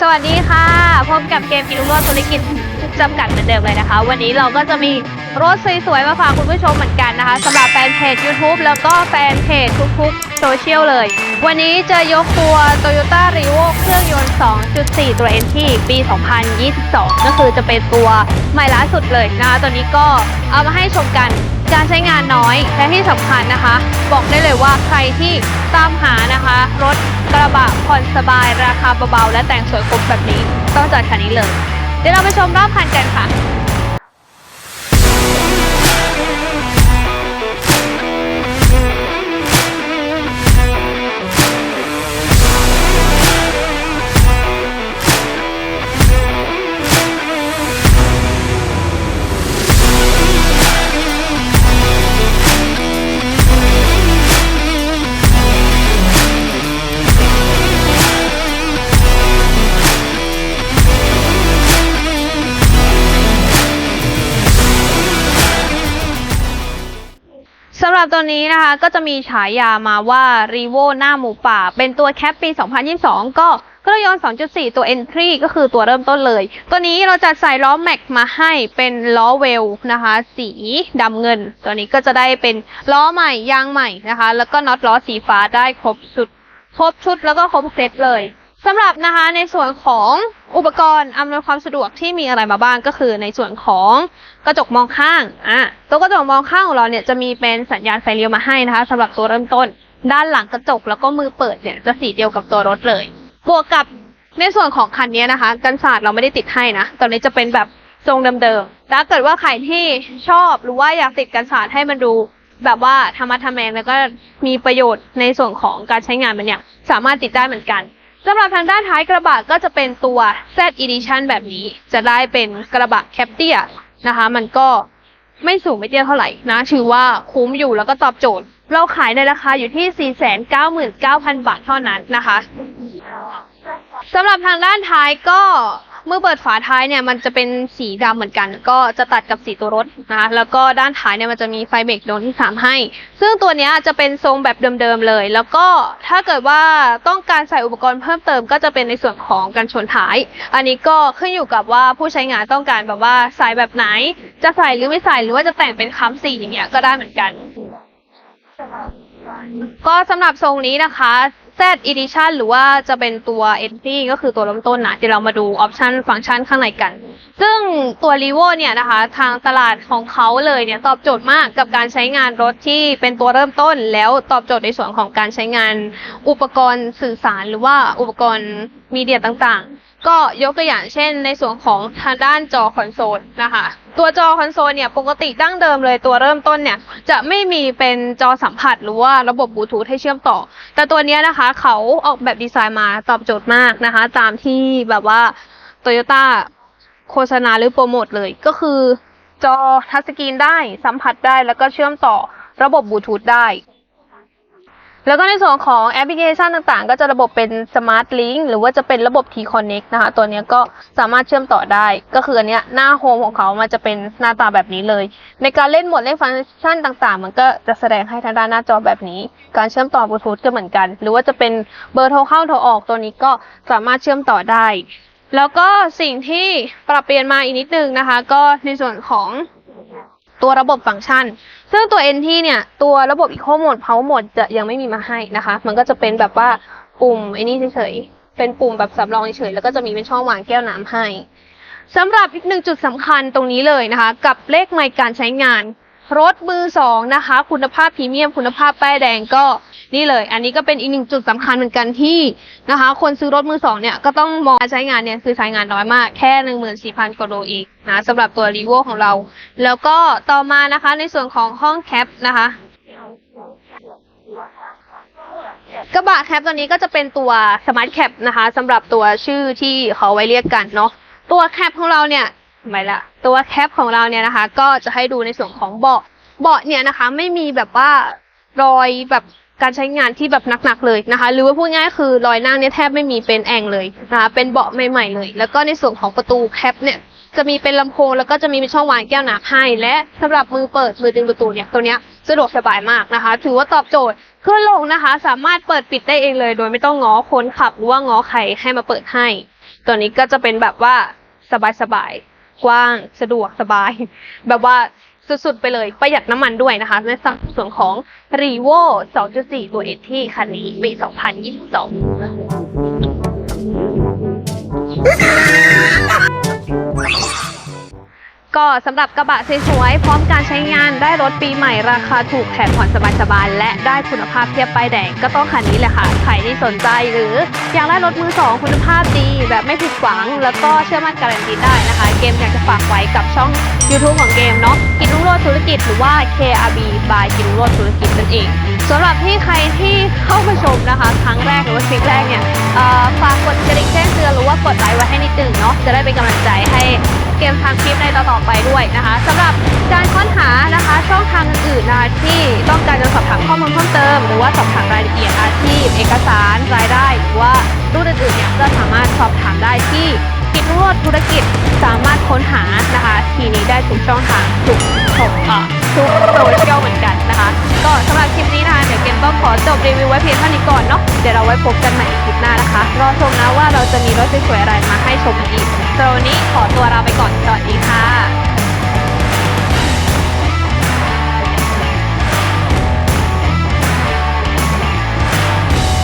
สวัสดีค่ะ พบกับเกมกินรถธุรกิจจำกัดเหมือนเดิมเลยนะคะ วันนี้เราก็จะมีรถสวยๆมาฝากคุณผู้ชมเหมือนกันนะคะสำหรับแฟนเพจ YouTube แล้วก็แฟนเพจทุกๆโซเชียลเลย วันนี้จะยกตัว Toyota r e v o เครื่องยนต์ 2.4 ตัว NT ปี 2022 ก็คือจะเป็นตัวใหม่ล่าสุดเลยนะคะตัวนี้ก็เอามาให้ชมกัน การใช้งานน้อยและที่สำคัญนะคะ บอกได้เลยว่าใครที่ตามหานะคะ รถกระบะผ่อนสบายราคาเบาๆและแต่งสวยครบแบบนี้ ต้องจัดคันนี้เลย เดี๋ยวเราไปชมรอบคันกันค่ะ ลับตัวนี้นะคะ ก็จะมีฉายามาว่า r e v o หน้าหมูป่า เป็นตัวแคปปี 2022 ก็เครื่องยนต์ 2.4 ตัว Entry ก็คือตัวเริ่มต้นเลย ตัวนี้เราจะใส่ล้อแม็กมาให้เป็นล้อเวลนะคะ สีดำเงิน ตัวนี้ก็จะได้เป็นล้อใหม่ยางใหม่นะคะ แล้วก็น็อตล้อสีฟ้าได้ครบชุด ครบชุดแล้วก็ครบเซตเลย สำหรับนะคะในส่วนของอุปกรณ์อำนวยความสะดวกที่มีอะไรมาบ้างก็คือในส่วนของกระจกมองข้างอะตัวกระจกมองข้างของเราเนี่ยจะมีเป็นสัญญาณไฟเลี้ยวมาให้นะคะสำหรับตัวเริ่มต้น ด้านหลังกระจกแล้วก็มือเปิดเนี่ยจะสีเดียวกับตัวรถเลย บวกกับในส่วนของคันนี้นะคะ กันศาสตร์เราไม่ได้ติดให้นะตอนนี้จะเป็นแบบทรงเดิมๆถ้าเกิดว่าใครที่ชอบหรือว่าอยากติดกันศาสตร์ให้มันดูแบบว่าธรรมะทะแมงแล้วก็มีประโยชน์ในส่วนของการใช้งานมันเนี่ยสามารถติดได้เหมือนกัน สำหรับทางด้านท้ายกระบะก็จะเป็นตัว Z Edition แบบนี้ จะได้เป็นกระบะแคปเตียนะคะ มันก็ไม่สูงไม่เตี้ยเท่าไหร่นะ ถือว่าคุ้มอยู่แล้วก็ตอบโจทย์ เราขายในราคาอยู่ที่ 499,000 บาทเท่านั้นนะคะสำหรับทางด้านท้ายก็ เมื่อเปิดฝาท้ายเนี่ยมันจะเป็นสีดำเหมือนกัน ก็จะตัดกับสีตัวรถนะคะแล้วก็ด้านท้ายเนี่ยมันจะมีไฟเบรกดวงที่สามให้ ซึ่งตัวนี้จะเป็นทรงแบบเดิมๆเลย แล้วก็ถ้าเกิดว่าต้องการใส่อุปกรณ์เพิ่มเติม ก็จะเป็นในส่วนของกันชนท้าย อันนี้ก็ขึ้นอยู่กับว่าผู้ใช้งานต้องการแบบว่าใส่แบบไหน จะใส่หรือไม่ใส่หรือว่าจะแต่งเป็นค้ำสีอย่างเงี้ยก็ได้เหมือนกัน ก็สำหรับทรงนี้นะคะ Z Edition หรือว่าจะเป็นตัว Entry ก็คือตัวเริ่มต้นนะเดี๋ยวเรามาดูออปชันฟังก์ชันข้างในกัน ซึ่งตัว r e v o เนี่ยนะคะ ทางตลาดของเขาเลยเนี่ยตอบโจทย์มากกับการใช้งานรถที่เป็นตัวเริ่มต้น แล้วตอบโจทย์ในส่วนของการใช้งานอุปกรณ์สื่อสารหรือว่าอุปกรณ์มีเดียต่างๆ ก็ยกตัวอย่างเช่น ในส่วนของทางด้านจอคอนโซลนะคะ ตัวจอคอนโซลเนี่ยปกติดั้งเดิมเลยตัวเริ่มต้นเนี่ยจะไม่มีเป็นจอสัมผัสหรือว่าระบบบลูทูธให้เชื่อมต่อ แต่ตัวนี้นะคะเขาออกแบบดีไซน์มาตอบโจทย์มากนะคะ ตามที่แบบว่า Toyota โโฆษณาหรือโปรโมทเลย ก็คือ จอทัชสกรีนได้สัมผัสได้แล้วก็เชื่อมต่อระบบบลูทูธได้ แล้วก็ในส่วนของแอปพลิเคชันต่างๆ ก็จะระบบเป็น Smart Link หรือว่าจะเป็นระบบ T-Connect นะคะ ตัวนี้ก็สามารถเชื่อมต่อได้ ก็คืออันเนี้ยหน้าโฮมของเขามันจะเป็นหน้าตาแบบนี้เลย ในการเล่นโหมดเล่นฟังก์ชันต่างๆ มันก็จะแสดงให้ทางด้านหน้าจอแบบนี้ การเชื่อมต่อบลูทูธก็เหมือนกัน หรือว่าจะเป็นเบอร์โทรเข้าโทรออกตัวนี้ก็สามารถเชื่อมต่อได้ แล้วก็สิ่งที่ปรับเปลี่ยนมาอีกนิดนึงนะคะ ก็ในส่วนของตัวระบบฟังก์ชัน ซึ่งตัว NT เนี่ย ตัวระบบ Eco Mode Power Mode จะยังไม่มีมาให้นะคะ มันก็จะเป็นแบบว่าปุ่มไอ้นี่เฉยๆ เป็นปุ่มแบบสำรองเฉยๆ แล้วก็จะมีเป็นช่องวางแก้วน้ำให้สำหรับอีกหนึ่งจุดสำคัญตรงนี้เลยนะคะ กับเลขไมล์การใช้งาน รถมือสองนะคะ คุณภาพพรีเมียม คุณภาพป้ายแดงก็ นี่เลย อันนี้ก็เป็นอีกหนึ่งจุดสำคัญเหมือนกันที่นะคะ คนซื้อรถมือสองเนี่ยก็ต้องมองใช้งานเนี่ยคือใช้งานน้อยมากแค่หนึ่งหมื่นสี่พันกว่าโลเองนะสำหรับตัวรีโวของเรา แล้วก็ต่อมานะคะในส่วนของห้องแคปนะคะกระบะแคปตัวนี้ก็จะเป็นตัวสมาร์ทแคปนะคะสำหรับตัวชื่อที่เขาไว้เรียกกันเนาะตัวแคปของเราเนี่ยไม่ละตัวแคปของเราเนี่ยนะคะ ก็จะให้ดูในส่วนของเบาะเบาะเนี่ยนะคะ ไม่มีแบบว่ารอยแบบ การใช้งานที่แบบหนักๆเลยนะคะ หรือว่าพูดง่ายคือรอยนั่งเนี่ยแทบไม่มีเป็นแอ่งเลยนะคะเป็นเบาะใหม่ๆเลย แล้วก็ในส่วนของประตูแคปเนี่ยจะมีเป็นลำโพงแล้วก็จะมีเป็นช่องวางแก้วน้ำให้ และสำหรับมือเปิดมือดึงประตูเนี่ยตัวเนี้ยสะดวกสบายมากนะคะ ถือว่าตอบโจทย์ขึ้นลงนะคะ สามารถเปิดปิดได้เองเลย โดยไม่ต้องง้อคนขับหรือว่าง้อใครให้มาเปิดให้ ตัวนี้ก็จะเป็นแบบว่าสบายๆกว้างสะดวกสบาย แบบว่า สุดๆ ไปเลยประหยัดน้ำมันด้วยนะคะ ในส่วนของ r e v o 2.4 ตัวเอที่คันนี้ปี 2022 สำหรับกระบะสวยๆพร้อมการใช้งานได้รถปีใหม่ราคาถูกแถมผ่อนสบายๆและได้คุณภาพเทียบไปแดงก็ต้องคันนี้แหละค่ะใครที่สนใจหรืออยากได้รถมือสองคุณภาพดีแบบไม่ผิดหวัง แล้วก็เชื่อมั่นการันตีได้นะคะ เกมอยากจะฝากไว้กับช่อง YouTube ของเกมเนาะกินรุ่งโรจน์ธุรกิจหรือว่า KRB by กินรุ่งโรจน์ธุรกิจนั่นเองสำหรับที่ใครที่เข้ามาชมนะคะ ครั้งแรกหรือว่าคลิปแรกเนี่ยฝากกดกระดิ่งแจ้งเตือนหรือว่ากดไลค์ไว้ให้นิดนึงเนาะจะได้เป็นกำลังใจให้ เกมทางคลิปในต่อๆไปด้วยนะคะสำหรับการค้นหานะคะช่องทางอื่นๆนะคะที่ต้องการจะสอบถามข้อมูลเพิ่มเติม หรือว่าสอบถามรายละเอียดอาชีพ เอกสารรายได้หรือว่ารุ่นอื่นๆเนี่ยก็สามารถสอบถามได้ที่กิจรุ่งโรธุรกิจสามารถค้นหานะคะทีนี้ได้ทุกช่องทางทุกช่องอะทุกโซเชียลเหมือนกันนะคะ ก็สำหรับคลิปนี้นะคะเดี๋ยวเกมก็ขอจบรีวิวไว้เพียงเท่านี้ก่อนเนาะเดี๋ยวเราไว้พบกันใหม่ในคลิปหน้านะคะ รอชมนะว่าเราจะมีรถสวยๆอะไรมาให้ชมอีก โตนี้ขอตัวเราไปก่อนสวัสดีค่ะ